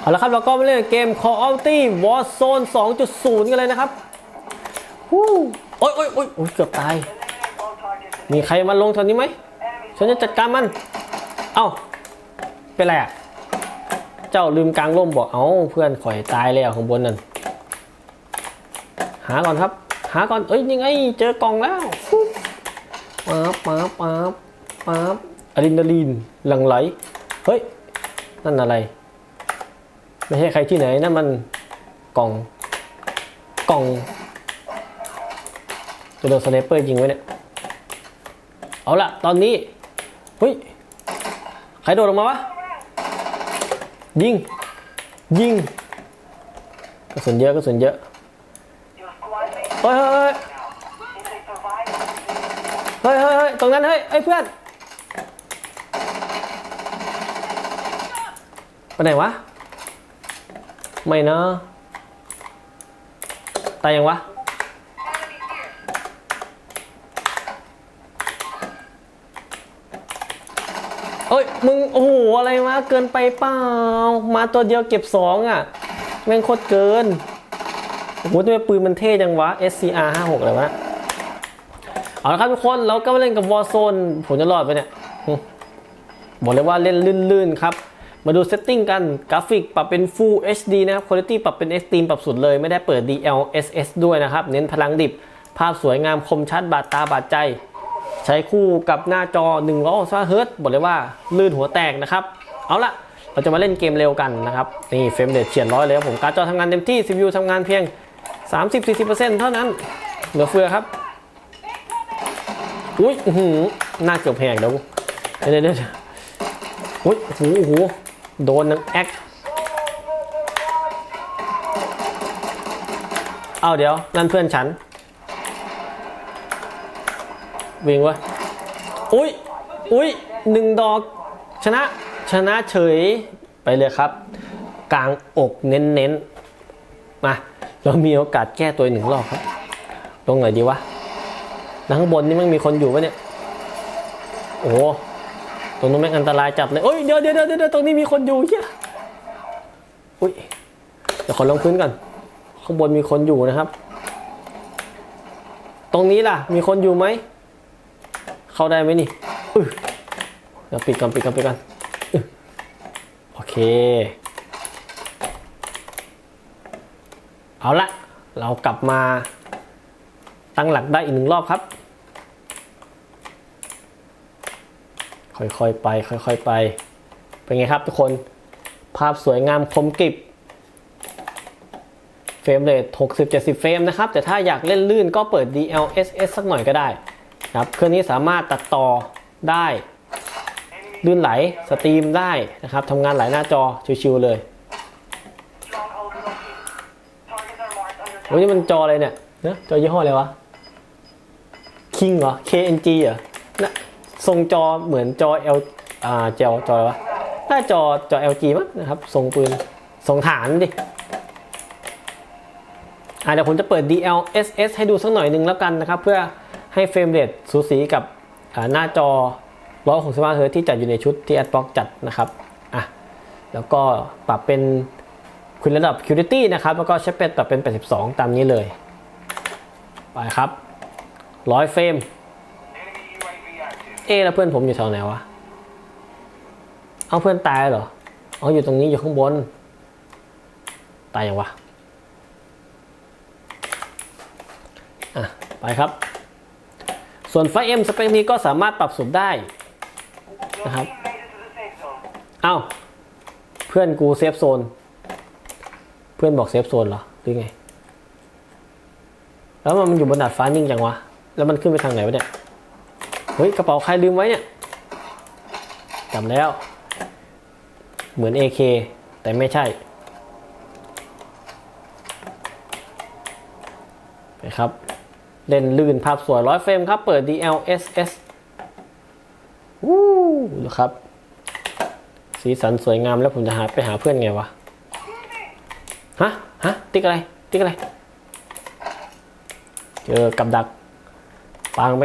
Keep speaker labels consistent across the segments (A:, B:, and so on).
A: เอาละครับเราก็มาเล่นเกม Call of Duty Warzone 2.0 กันเลยนะครับฮู้โอ๊ยโอ๊ยโอ๊ยเกือบตาย มีใครมาลงแถวนี้ไหม ฉันจะจัดการมัน เอ้า เป็นไรอะ เจ้าลืมกลางร่มบอก เอ้า เพื่อนข่อยตายแล้วข้างบนนั่น หาก่อนครับ หาก่อน เอ้ยยังไง เจอกล่องแล้วปุ๊บป๊าบป๊าบป๊าบป๊าบอะดรีนาลีนหลั่งไหล เฮ้ย นั่นอะไร ไม่ใช่ใครที่ไหนนั่นมันกล่องกล่องจะโดนสไนเปอร์ยิงไว้เนี่ย เอาละตอนนี้เฮ้ยใครโดดออกมาวะ ยิง ยิงกระสุนเยอะกระสุนเยอะเฮ้ยเฮ้ยเฮ้ยเฮ้ยเฮ้ยตรงนั้นเฮ้ยไอ้เพื่อนไปไหนวะ ไม่นะตายยังวะ เอ้ย มึง โอ้โห อะไรวะ เกินไปเปล่า มาตัวเดียวเก็บสองอะ แม่งโคตรเกิน โอ้โหทำไมปืนมันเท่จังวะ SCR 56อะไรวะ เอาละครับทุกคน เราก็มาเล่นกับ Warzone ผมจะรอดไปเนี่ยบอกเลยว่าเล่นลื่นๆครับ มาดูเซตติ้งกันกราฟิกปรับเป็น Full HD นะครับ Quality ปรับเป็น Extreme ปรับสุดเลยไม่ได้เปิด DLSS ด้วยนะครับ เน้นพลังดิบ ภาพสวยงามคมชัดบาดตาบาดใจ ใช้คู่กับหน้าจอ165 Hz บอกเลยว่าลื่นหัวแตกนะครับ เอาละเราจะมาเล่นเกมเร็วกันนะครับ นี่เฟรมเรทเฉียดร้อยเลยครับผมการ์ดจอทำงานเต็มที่ CPU ทำงานเพียง 30-40%เท่านั้นเหลือเฟือครับอุ้ยหือหน้าเกือบแหกเดี๋ยวเดี๋ยวเดี๋ยวเดี๋ยวอุ้ยโอ้โหโอ้โห โดนนังแอคเอาเดี๋ยว นั่นเพื่อนฉัน วิ่งวะอุ้ยอุ้ยหนึ่งดอกชนะชนะเฉยไปเลยครับ กลางอกเน้นๆมาเรามีโอกาสแก้ตัวหนึ่งรอบครับตรงไหนดีวะข้างบนนี่มันมีคนอยู่ปะเนี่ย โอ้ ตรงนู้นแม่งอันตรายจับเลยโอ้ยเดี๋ยวเดี๋ยวเดี๋ยวเดี๋ยวตรงนี้มีคนอยู่เฮียอุ้ยเดี๋ยวขอลงพื้นก่อนข้างบนมีคนอยู่นะครับ ตรงนี้ล่ะ มีคนอยู่ไหมเข้าได้ไหมนี่อือเดี๋ยวปิดก่อนปิดก่อนปิดก่อนโอเค เอาละเรากลับมาตั้งหลักได้อีกหนึ่งรอบครับ ค่อยๆไป ค่อยๆไป เป็นไงครับทุกคน ภาพสวยงามคมกริบ เฟรมเรท60-70 เฟรมนะครับ แต่ถ้าอยากเล่นลื่นก็เปิด DLSS สักหน่อยก็ได้ครับ เครื่องนี้สามารถตัดต่อได้ ลื่นไหล สตรีมได้นะครับ ทำงานหลายหน้าจอชิวๆเลยโอ้ยนี่มันจออะไรเนี่ยเนะจอยี่ห้ออะไรวะคิงเหรอ KNG เหรอะ ทรงจอเหมือนจอ L อ่าจอจออะไรวะน่าจอจอ LG มั้งนะครับทรงปืนทรงฐานดิอ่าเดี๋ยวผมจะเปิด DLSS ให้ดูสักหน่อยหนึ่งแล้วกันนะครับ เพื่อให้เฟรมเรทสูสีกับหน้าจอ165 Hz ที่จัดอยู่ในชุดที่ Adblock จัดนะครับอะแล้วก็ปรับเป็นคุณระดับ Qt นะครับ แล้วก็ใช้เป็นปรับเป็น 82 ตามนี้เลย ไปครับ 100 เฟรม เอะแล้วเพื่อนผมอยู่แถวไหนวะ เอาเพื่อนตายเหรอ อ๋ออยู่ตรงนี้อยู่ข้างบน ตายยังวะ อะ ไปครับ ส่วนไฟเอ็มสเปคนี้ก็สามารถปรับสุดได้นะครับ เอ้า เพื่อนกูเซฟโซน เพื่อนบอกเซฟโซนเหรอ หรือไง แล้วมันอยู่บนดาดฟ้านิ่งจังวะ แล้วมันขึ้นไปทางไหนวะเนี่ย เฮ้ยกระเป๋าใครลืมไว้เนี่ยจำแล้ว เหมือน AK แต่ไม่ใช่ไปครับเล่นลื่นภาพสวยร้อยเฟรมครับ เปิด DLSS วู้ดูครับ สีสันสวยงามแล้วผมจะหาไปหาเพื่อนไงวะ ฮะ ฮะ ติ๊กอะไร ติ๊กอะไร เจอกับดัก ปางไป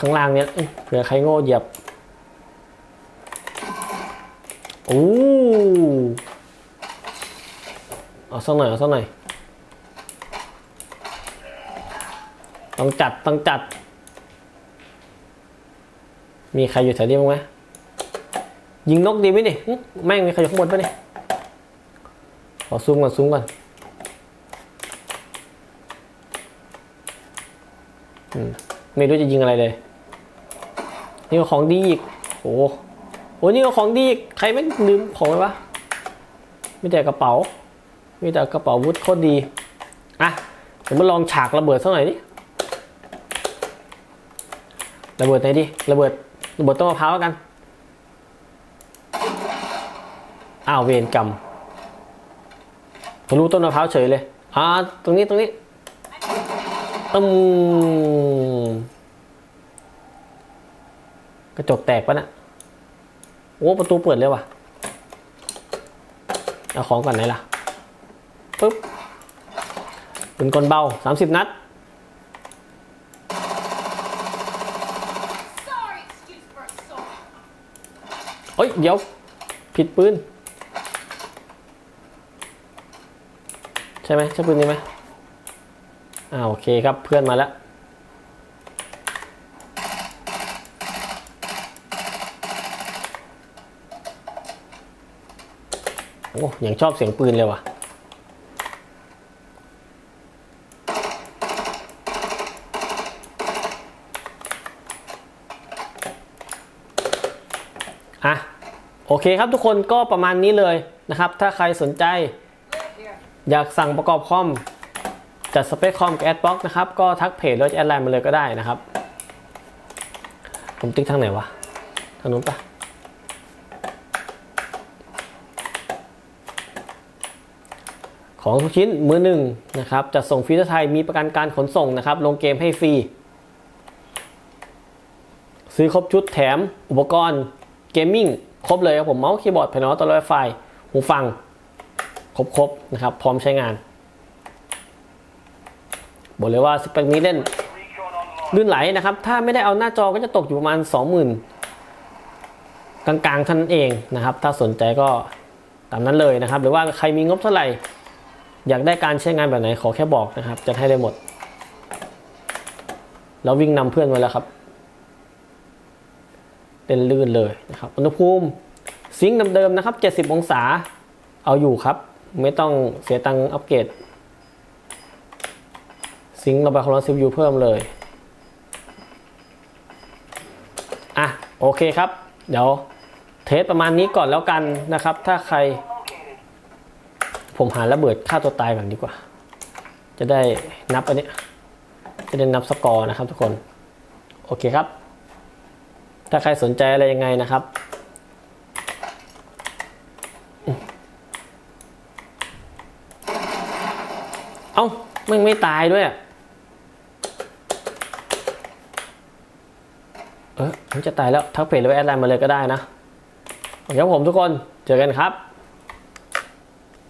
A: ข้างล่างเนี่ยเผื่อใครโง่เหยียบโอ้เอาสักหน่อยเอาสักหน่อยต้องจัดต้องจัด มีใครอยู่แถวนี้บ้างไหมยิงนกดีไหมนี่แม่งมีใครอยู่ข้างบนปะนี่ขอซูมก่อนซูมก่อนอืมไม่รู้จะยิงอะไรเลย นี่ก็ของดีอีกโอ้โหนี่ก็ของดีอีกใครไม่ลืมของไว้วะมีแต่กระเป๋ามีแต่กระเป๋าวุธโคตรดีอะเดี๋ยวมาลองฉากระเบิดสักหน่อยดิระเบิดไหนดิระเบิดระเบิดต้นมะพร้าวกันอ้าวเวรกรรมทะลุต้นมะพร้าวเฉยเลยอ่าตรงนี้ตรงนี้ตึม ระจกแตกปะนะโอ้ประตูเปิดเลยว่ะเอาของก่อนไหนล่ะปึ๊บเป็นกลเบา 30 นัด
B: Sorry, excuse for assault.
A: เฮ้ย เดี๋ยว ผิดปืน ใช่ไหมใช่ปืนนี้ไหมอ่าโอเคครับเพื่อนมาแล้ว โอ้ยังชอบเสียงปืนเลยว่ะ อะ โอเคครับทุกคนก็ประมาณนี้เลยนะครับ ถ้าใครสนใจ อยากสั่งประกอบคอม จัดสเปคคอมกับแอดบ็อกนะครับ ก็ทักเพจหรือแอดไลน์มาเลยก็ได้นะครับ ผมติ๊กทางไหนวะ ทางนู้นปะ ของทุกชิ้นมือหนึ่งนะครับจะส่งฟรีทั่วไทยมีประกันการขนส่งนะครับ ลงเกมให้ฟรี ซื้อครบชุดแถมอุปกรณ์เกมมิ่งครบเลยครับผมเมาส์คีย์บอร์ดแผ่นออโต้ไวไฟหูฟัง ครบๆนะครับ พร้อมใช้งาน บอกเลยว่าสเปคนี้เล่นลื่นไหลนะครับ ถ้าไม่ได้เอาหน้าจอก็จะตกอยู่ประมาณ 20,000 กลางๆท่านเองนะครับ ถ้าสนใจก็ตามนั้นเลยนะครับ หรือว่าใครมีงบเท่าไหร่ อยากได้การใช้งานแบบไหนขอแค่บอกนะครับจะให้ได้หมด เราวิ่งนำเพื่อนไว้แล้วครับเป็นลื่นเลยนะครับ อุณหภูมิซิงค์เดิมๆนะครับ 70 องศาเอาอยู่ครับ ไม่ต้องเสียตังค์อัปเกรดซิงค์ระบายความร้อน CPU เพิ่มเลยอะโอเคครับ เดี๋ยวเทสประมาณนี้ก่อนแล้วกันนะครับ ถ้าใคร ผมหาระเบิดฆ่าตัวตายก่อนดีกว่า จะได้นับอันนี้ จะได้นับสกอร์นะครับทุกคน โอเคครับ ถ้าใครสนใจอะไรยังไงนะครับเอ้ามึงไม่ตายด้วยเออผมจะตายแล้วทักเพจหรือแอดไลน์มาเลยก็ได้นะโอเคครับผมทุกคน เจอกันครับ